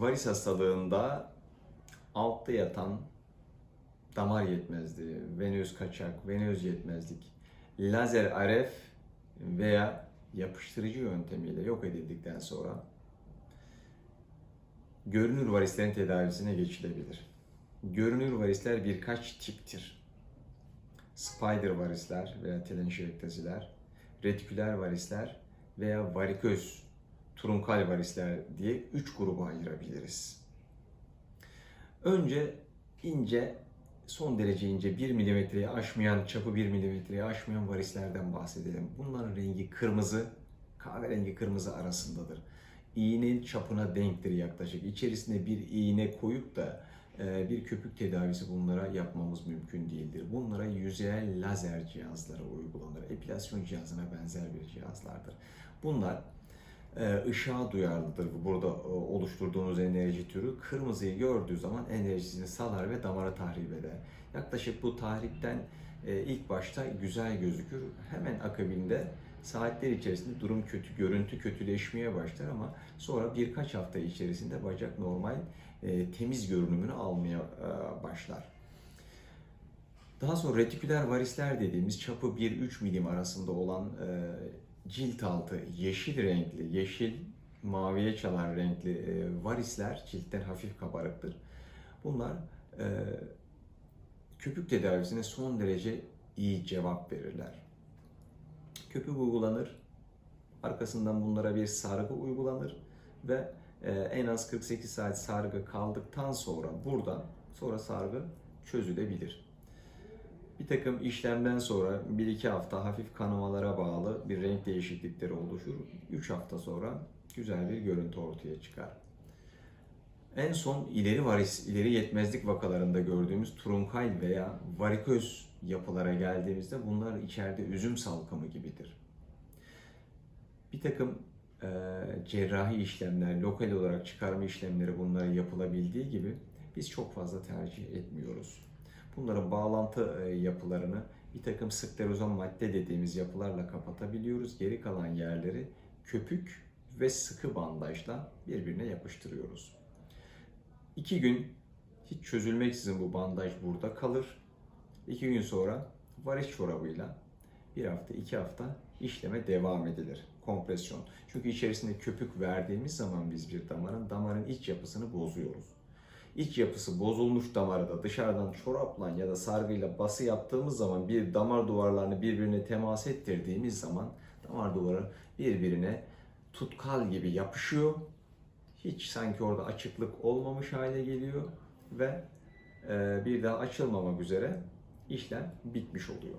Varis hastalığında altta yatan damar yetmezliği, venöz kaçak, venöz yetmezlik, lazer RF veya yapıştırıcı yöntemiyle yok edildikten sonra görünür varislerin tedavisine geçilebilir. Görünür varisler birkaç tiptir. Spider varisler veya telenşerektaziler, retiküler varisler veya variköz, trunkal varisler diye üç gruba ayırabiliriz. Önce ince, son derece ince 1 milimetreyi aşmayan, çapı 1 milimetreyi aşmayan varislerden bahsedelim. Bunların rengi kırmızı, kahverengi kırmızı arasındadır. İğnenin çapına denktir yaklaşık. İçerisine bir iğne koyup da e, bir köpük tedavisi bunlara yapmamız mümkün değildir. Bunlara yüzeyel lazer cihazları uygulanır. Epilasyon cihazına benzer bir cihazlardır. Bunlar ışığa duyarlıdır. Burada e, oluşturduğunuz enerji türü kırmızıyı gördüğü zaman enerjisini salar ve damarı tahrip eder. Yaklaşık bu tahripten e, ilk başta güzel gözükür. Hemen akabinde saatler içerisinde durum kötü, görüntü kötüleşmeye başlar ama sonra birkaç hafta içerisinde bacak normal e, temiz görünümünü almaya başlar. Daha sonra retiküler varisler dediğimiz çapı 1-3 milim arasında olan cilt altı yeşil renkli, yeşil maviye çalan renkli e, varisler ciltten hafif kabarıktır. Bunlar e, köpük tedavisine son derece iyi cevap verirler. Köpük uygulanır, arkasından bunlara bir sargı uygulanır ve e, en az 48 saat sargı kaldıktan sonra buradan sonra sargı çözülebilir. Bir takım işlemden sonra 1-2 hafta hafif kanamalara bağlı bir renk değişiklikleri oluşur. 3 hafta sonra güzel bir görüntü ortaya çıkar. En son ileri varis, ileri yetmezlik vakalarında gördüğümüz trunkal veya variköz yapılara geldiğimizde bunlar içeride üzüm salkımı gibidir. Bir takım e, cerrahi işlemler, lokal olarak çıkarma işlemleri bunlara yapılabildiği gibi biz çok fazla tercih etmiyoruz. Bunların bağlantı e, yapılarını bir takım sklerozan madde dediğimiz yapılarla kapatabiliyoruz. Geri kalan yerleri köpük ve sıkı bandajla birbirine yapıştırıyoruz. İki gün hiç çözülmeksizin bu bandaj burada kalır. İki gün sonra varis çorabıyla bir hafta, iki hafta işleme devam edilir. Kompresyon. Çünkü içerisinde köpük verdiğimiz zaman biz bir damarın, damarın iç yapısını bozuyoruz. İç yapısı bozulmuş damarı da dışarıdan çorapla ya da sargıyla bası yaptığımız zaman bir damar duvarlarını birbirine temas ettirdiğimiz zaman damar duvarı birbirine tutkal gibi yapışıyor. Hiç sanki orada açıklık olmamış hale geliyor ve e, bir daha açılmamak üzere işlem bitmiş oluyor.